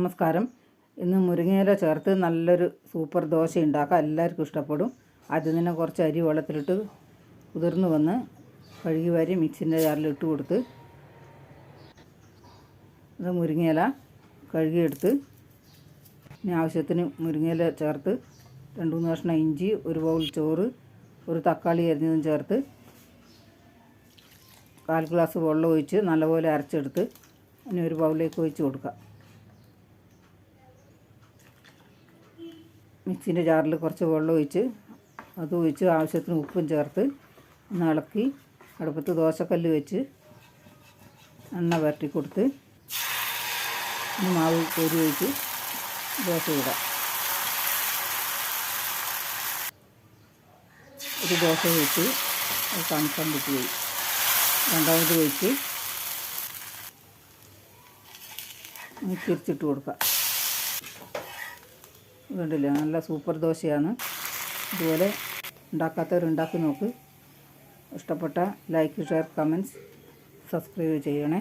നമസ്കാരം. ഇന്ന് മുരിങ്ങയില ചേർത്ത് നല്ലൊരു സൂപ്പർ ദോശ ഉണ്ടാക്കാം എല്ലാവർക്കും ഇഷ്ടപ്പെടും. ആദ്യം തന്നെ കുറച്ച് അരി വെള്ളത്തിലിട്ട് കുതിർന്ന് വന്ന് കഴുകി വാരി മിക്സിന്റെ ജാറിൽ ഇട്ട് കൊടുത്ത് ഇത് മുരിങ്ങയില കഴുകിയെടുത്ത് ഇനി ആവശ്യത്തിന് മുരിങ്ങയില ചേർത്ത് രണ്ട് മൂന്ന് കഷ്ണം ഇഞ്ചി ഒരു ബൗൾ ചോറ് ഒരു തക്കാളി അരിഞ്ഞതും ചേർത്ത് കാൽ ഗ്ലാസ് വെള്ളം ഒഴിച്ച് നല്ലപോലെ അരച്ചെടുത്ത് ഇനി ഒരു ബൗളിലേക്ക് ഒഴിച്ച് കൊടുക്കുക മിക്സിന്റെ ജാറിൽ കുറച്ച് വെള്ളം ഒഴിച്ച് അത് ഒഴിച്ച് ആവശ്യത്തിന് ഉപ്പും ചേർത്ത് ഒന്ന് ഇളക്കി അടുപ്പത്ത് ദോശക്കല്ല് വെച്ച് എണ്ണ വരട്ടി കൊടുത്ത് മാവ് കോരി ഒഴിച്ച് ദോശ ഇടാം. ഒരു ദോശ ഒഴിച്ച് അത് കാണിക്കാൻ പോയി. രണ്ടാമത് ഒഴിച്ച് തിരിച്ചിട്ട് കൊടുക്കുക വേണ്ടില്ല നല്ല സൂപ്പർ ദോശയാണ്. ഇതുപോലെ ഉണ്ടാക്കാത്തവർ ഉണ്ടാക്കി നോക്ക്. ഇഷ്ടപ്പെട്ട ലൈക്ക് ഷെയർ കമൻസ് സബ്സ്ക്രൈബ് ചെയ്യണേ.